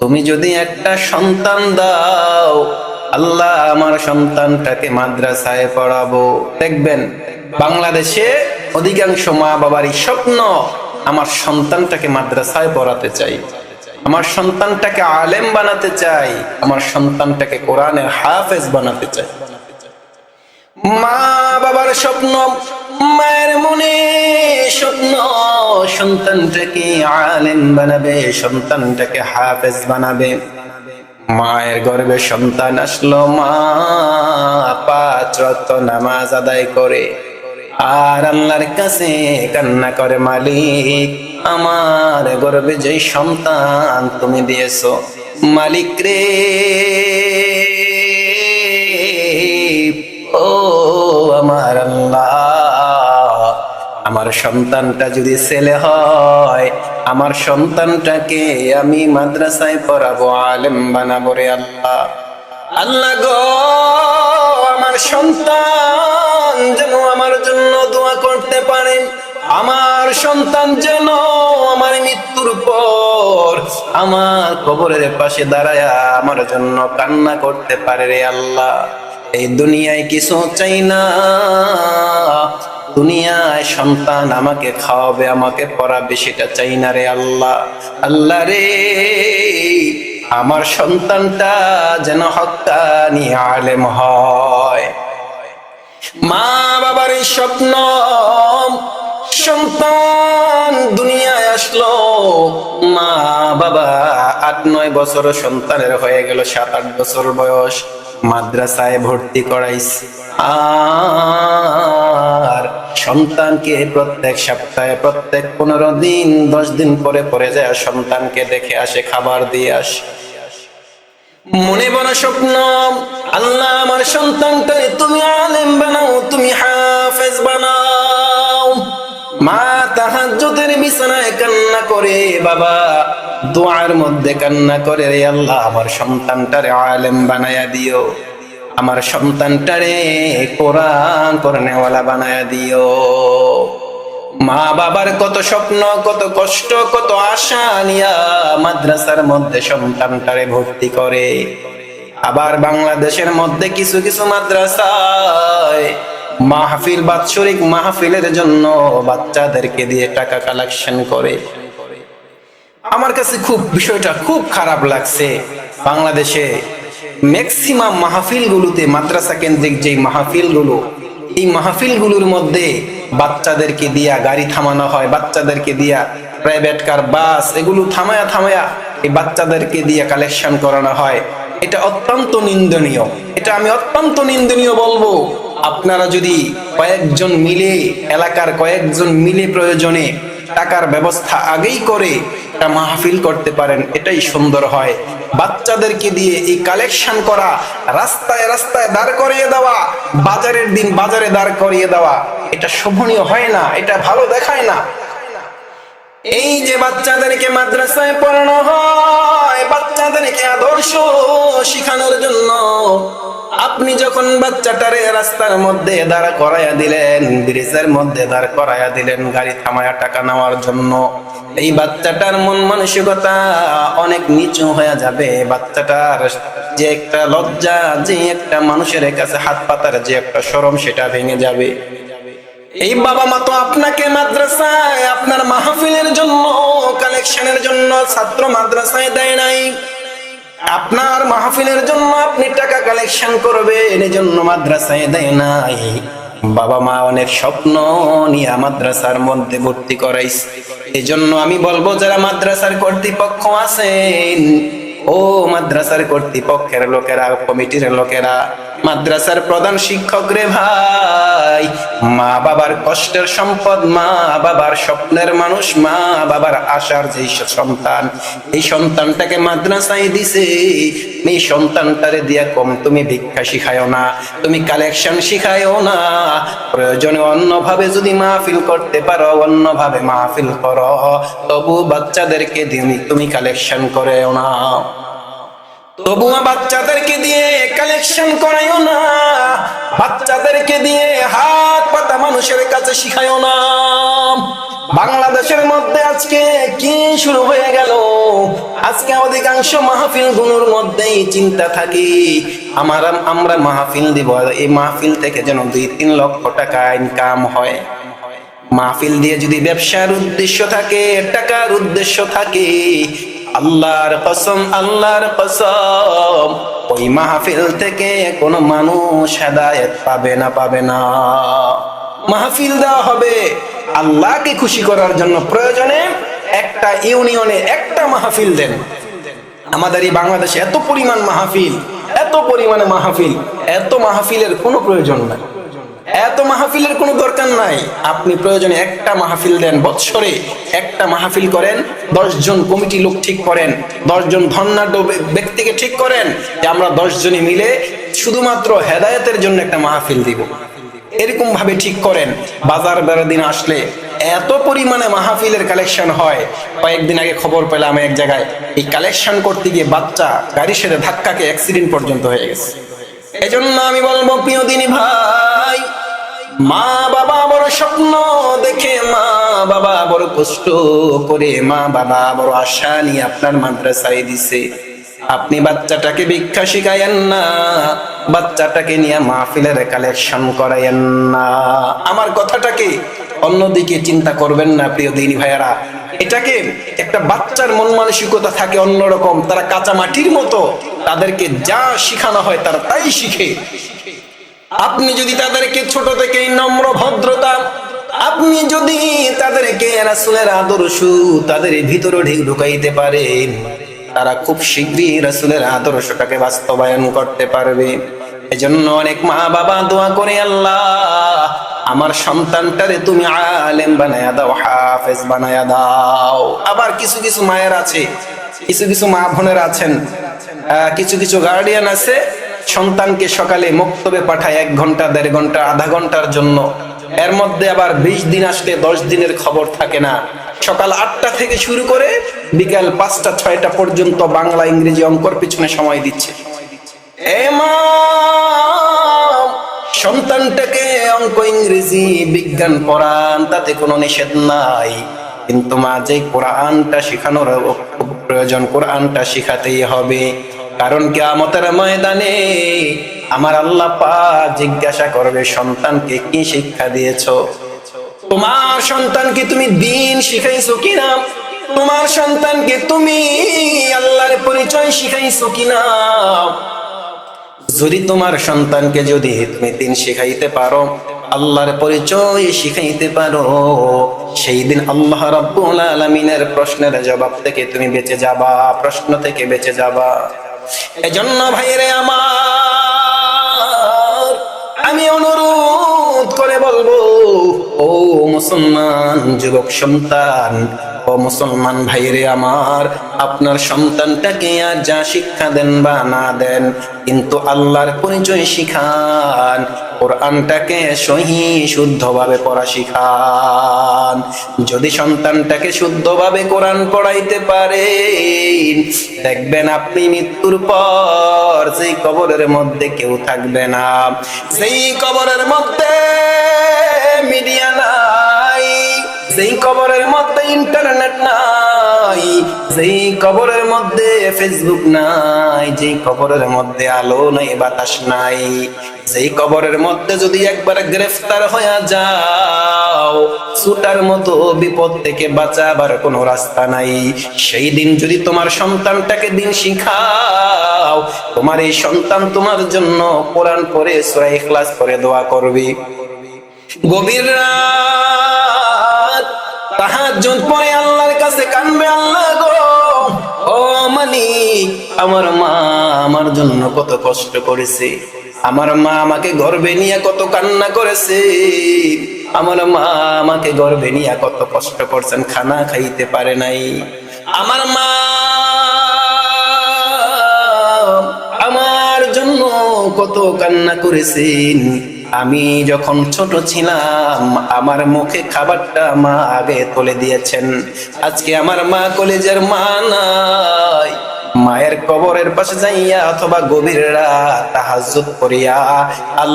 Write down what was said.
তুমি যদি একটা সন্তান দাও, আল্লাহ আমার সন্তানটাকে মাদ্রাসায় পড়াবো। দেখবেন, বাংলাদেশে অধিকাংশ মা বাবারই স্বপ্ন, আমার সন্তানটাকে মাদ্রাসায় পড়াতে চাই। আমার সন্তানটাকে আলেম বানাতে চাই। আমার সন্তানটাকে কোরআনের হাফেজ বানাতে চাই। মা বাবার স্বপ্ন মায়ের মনে স্বপ্ন, সন্তানটাকে আলেম বানাবে, সন্তানটাকে হাফেজ বানাবে। মায়ের গর্বে সন্তান আসলো মা রক্ত নামাজ আদায় করে। আর আল্লাহর কাছে কান্না করে মালিক, আমার গর্বে যে সন্তান তুমি দিয়েছ, মালিক রে। ও আমার আল্লাহ। আমার সন্তানটা যদি ছেলে হয়, আমার সন্তানটাকে আমি মাদ্রাসায় পড়াবো, আলেম বানাবো রে আল্লাহ। আল্লাহ গো, আমার সন্তান যেন আমার জন্য দোয়া করতে পারে, আমার সন্তান যেন আমার মৃত্যুর পর আমার কবরের পাশে দাঁড়ায়া আমার জন্য কান্না করতে পারে রে আল্লাহ। এই দুনিয়ায় কিছু চাই না। দুনিয়ায় সন্তান আমাকে খাওয়াবে, আমাকে পড়াবে, সেটা চাই না রে আল্লাহ। আল্লাহ রে, আমার সন্তানটা যেন হক্কানি আলেম হয়। মা বাবার এই স্বপ্ন, সন্তান দুনিয়ায় আসলো। মা বাবা আট নয় বছর সন্তানের হয়ে গেল সাত আট বছর বয়স। মাদ্রাসায় ভর্তি করাইছে আর সন্তানকে প্রত্যেক সপ্তাহে, প্রত্যেক পনেরো দিন, দশ দিন পরে পরে যায় সন্তানকে দেখে আসে, খাবার দিয়ে আসে। মনে বড় স্বপ্ন, আল্লাহ আমার সন্তানটাকে তুমি আলেম বানাও, তুমি হাফেজ বানাও। মা তাহাজ্জুদের বিছানায় কান্না করে, বাবা দোয়ার মধ্যে কান্না করে রে আল্লাহ, আমার সন্তানটারে আলেম বানায়া দিও। আমার সন্তানটারে কোরআন পড়নেওয়ালা বানায়া দিও। মা বাবার কত স্বপ্ন, কত কষ্ট, কত আশা নিয়া মাদ্রাসার মধ্যে সন্তানটারে ভর্তি করে। আবার বাংলাদেশের মধ্যে কিছু কিছু মাদ্রাসায় মাহফিল, বাৎসরিক মাহফিলের জন্য বাচ্চাদেরকে দিয়ে টাকা কালেকশন করে। আমার কাছে খুব বিষয়টা খুব খারাপ লাগছে। বাংলাদেশে ম্যাক্সিমাম মাহফিলগুলোতে, মাদ্রাসা কেন্দ্রিক যে মাহফিলগুলো, এই মাহফিলগুলোর মধ্যে বাচ্চাদেরকে দিয়া গাড়ি থামানো হয়, বাচ্চাদেরকে দিয়া প্রাইভেট কার বাস এগুলো থামায়া থামায়া এই বাচ্চাদেরকে দিয়ে কালেকশন করানো হয়। এটা অত্যন্ত নিন্দনীয়। এটা আমি অত্যন্ত নিন্দনীয় বলব। আপনারা যদি কয়েকজন মিলে, এলাকার কয়েকজন মিলে প্রয়োজনে টাকার ব্যবস্থা আগেই করে একটা মাহফিল করতে পারেন, এটাই সুন্দর হয়। বাচ্চাদেরকে দিয়ে এই কালেকশন করা, রাস্তায় রাস্তায় দাঁড় করিয়ে দেওয়া, বাজারের দিন বাজারে দাঁড় করিয়ে দেওয়া, এটা শোভনীয় হয় না, এটা ভালো দেখায় না। এই যে বাচ্চাদেরকে মাদ্রাসায় পড়ানো হয়, বাচ্চাদেরকে আদর্শ শিখানোর জন্য আপনি যখন বাচ্চাটারে রাস্তার মধ্যে দাঁড় করাইয়া দিলেন, ব্রিজের মধ্যে দাঁড় করাইয়া দিলেন, গাড়ি থামায়া টাকা নেওয়ার জন্য, এই বাচ্চাটার মন মানসিকতা অনেক নিচু হয়ে যাবে। বাচ্চাটার যে একটা লজ্জা, যে একটা মানুষের কাছে হাত পাতার যে একটা সরম, সেটা ভেঙে যাবে। এই বাবা মা তো আপনাকে মাদ্রাসায়, আপনার মাহফিলের জন্য কালেকশনের জন্য ছাত্র মাদ্রাসায় দেয় নাই। আপনার মাহফিলের জন্য আপনি টাকা কালেকশন করবেন এই জন্য মাদ্রাসায় দেয় নাই। বাবা মা অনেক স্বপ্ন নিয়ে মাদ্রাসার মধ্যে ভর্তি করাইছে। এজন্য জন্য আমি বলব, যারা মাদ্রাসার কর্তৃপক্ষ আছেন ও মাদ্রাসার কর্তৃপক্ষের লোকেরা, কমিটির লোকেরা, মাদ্রাসার প্রধান শিক্ষক রে ভাই, মা বাবার কষ্টের সম্পদ, মা বাবার স্বপ্নের মানুষ, মা বাবার আশার যে সন্তান, এই সন্তানটাকে মাদ্রাসায় দিছে। এই সন্তানটারে দিয়া কম, তুমি ভিক্ষা শিখায়ও না, তুমি কালেকশন শিখায়ও না। প্রয়োজনে অন্যভাবে যদি মাহফিল করতে পারো, অন্যভাবে মাহফিল করো। তবু বাচ্চাদেরকে তুমি কালেকশন করেও না। বাচ্চাদেরকে দিয়ে কালেকশন করাইও না। বাচ্চাদেরকে দিয়ে হাত পাতা মানুষের কাছে শিখাইও না। বাংলাদেশের মধ্যে আজকে কি শুরু হয়ে আজকে অধিকাংশ মাহফিলগুলোর মধ্যেই চিন্তা থাকি, আমার, আমরা মাহফিল দিব এই মাহফিল থেকে যেন দুই তিন লক্ষ টাকা ইনকাম হয়। মাহফিল দিয়ে যদি ব্যবসার উদ্দেশ্য থাকে, টাকার উদ্দেশ্য থাকে, আল্লাহর কসম আল্লাহর কসম, ওই মাহফিল থেকে কোনো মানুষ হেদায়েত পাবে না পাবে না। মাহফিল দেওয়া হবে আল্লাহকে খুশি করার জন্য প্রয়োজনে একটা ইউনিয়নে একটা মাহফিল দেন। আমাদের এই বাংলাদেশে এত পরিমাণ মাহফিল, এত পরিমাণে মাহফিল, এত মাহফিলের কোনো প্রয়োজন নাই। এত মাহফিলের কোনো দরকার নাই। আপনি প্রয়োজনে একটা মাহফিল দেন বৎসরে, একটা মাহফিল করেন জন কমিটি লোক ঠিক করেন জন ধন্যাঢ্য ব্যক্তিকে ঠিক করেন যে আমরা দশ জনে মিলে শুধুমাত্র হেদায়তের জন্য একটা মাহফিল দিব। এরকম ভাবে ঠিক করেন। বাজার বেড়ার দিন আসলে এত পরিমাণে মাহফিলের কালেকশন হয়। কয়েকদিন আগে খবর পেলাম এক জায়গায়, এই কালেকশন করতে গিয়ে বাচ্চা গাড়ির সাথে ধাক্কাকে অ্যাক্সিডেন্ট পর্যন্ত হয়ে গেছে। এজন্য আমি বলব, প্রিয় দিনী ভাই মা বাবা বড় স্বপ্ন দেখে মা বাবা বড় কষ্ট করে মা বাবা বড় আশা নিয়ে আপনার মাদ্রাসায় দিছে। আপনি বাচ্চাটাকে ভিক্ষা শিখায়েন না, বাচ্চাটাকে নিয়ে মাহফিলের কালেকশন করায়েন না। আমার কথাটাকে অন্যদিকে চিন্তা করবেন না, প্রিয় দিনী ভাইয়ারা। এটাকে একটা বাচ্চার মন মানসিকতা থাকে অন্যরকম। তারা কাঁচা মাটির মতো তাদেরকে যা শিখানো হয় তারা তাই শিখে। আপনি যদি তাদেরকে ছোট থেকে নম্র ভদ্রতা, আপনি যদি তাদেরকে রাসুলের আদর্শ তাদের ভিতরে ঢেক ঢুকাইতে পারেন, তারা খুব শীঘ্রই রাসুলের আদর্শটাকে বাস্তবায়ন করতে পারবে। এজন্য অনেক মা বাবা দোয়া করে, আল্লাহ, আমার সন্তানটারে তুমি আলেম বানায়া দাও, হাফেজ বানায়া দাও। আবার কিছু কিছু মায়ের আছে, কিছু কিছু মা বোনের আছেন কিছু কিছু গার্ডিয়ান আছে, সন্তানকে সকালে মক্তবে পাঠায় এক ঘণ্টা, দেড় ঘণ্টা, আধা ঘণ্টার জন্য। এর মধ্যে আবার বিশ দিন আসলে দশ দিনের খবর থাকে না। সকাল আটটা থেকে শুরু করে বিকাল পাঁচটা, ছয়টা পর্যন্ত বাংলা, ইংরেজি অঙ্কর পিছনে সময় দিচ্ছে। সন্তানটাকে অঙ্ক ইংরেজি, বিজ্ঞান পড়ান তাতে কোনো নিষেধ নাই। কিন্তু মা, যে কোরআনটা শেখানোর প্রয়োজন, কোরআনটা শিখাতেই হবে। কারণ কি কেয়ামতের ময়দানে আমার আল্লাহ পাক জিজ্ঞাসা করবে, সন্তানকে কি শিক্ষা দিয়েছ? তোমার সন্তানকে তুমি দিন শিখাইছো কিনা? তোমার সন্তানকে তুমি আল্লাহর পরিচয় শিখাইছো কিনা? যদি তোমার সন্তানকে যদি তুমি দিন শিখাইতে পারো, আল্লাহর পরিচয় শিখাইতে পারো, সেই দিন আল্লাহ রাব্বুল আলামিনের প্রশ্নের জবাব থেকে তুমি বেঁচে যাবা, প্রশ্ন থেকে বেঁচে যাবা। এজন্য ভাইরে আমার, আমি অনুরোধ করে বলব, ও মুসলমান, যুবক সন্তান মুসলমান ভাইরে আমার, আপনার সন্তানটাকে আর যা শিক্ষা দেন বা না দেন, কিন্তু আল্লাহর পরিচয় শিখান, কোরআনটাকে সহি শুদ্ধভাবে পড়া শিখান। যদি সন্তানটাকে শুদ্ধভাবে কোরআন পড়াইতে পারেন, দেখবেন আপনি মৃত্যুর পর সেই কবরের মধ্যে কেউ থাকবে না। সেই কবরের মধ্যে মিডিয়া নাই কবরের মধ্যে ইন্টারনেট নাই, যেই কবরের মধ্যে ফেসবুক নাই, যেই কবরের মধ্যে আলো নাই, বাতাস নাই, যেই কবরের মধ্যে যদি একবার গ্রেফতার হয়ে যাও, ছুটার মতো বিপদ থেকে বাঁচাবার কোনো রাস্তা নাই। সেই দিন যদি তোমার সন্তানটাকে দিন শিখাও, তোমার এই সন্তান তোমার জন্য কোরআন পড়ে, সূরা ইখলাস করে দোয়া করবে। গভীর রাত কাছে কানবে আল্লাহ গো। ও মালিক আমার মা আমার জন্য কত কষ্ট করেছে। আমার মা আমাকে গর্বে নিয়ে কত কান্না করেছে। আমার মা আমাকে গর্বে নিয়ে কত কষ্ট করছেন, খানা খাইতে পারে নাই। আমার মা আমার জন্য কত কান্না করেছেন। আমি যখন ছোট ছিলাম, আমার মুখে খাবারটা মা আগে তুলে দিয়েছেন। আজকে আমার মা কলেজের মা নাই। মায়ের কবরের পাশে যাইয়া অথবা গভীর রাত করিয়া আল্লাহ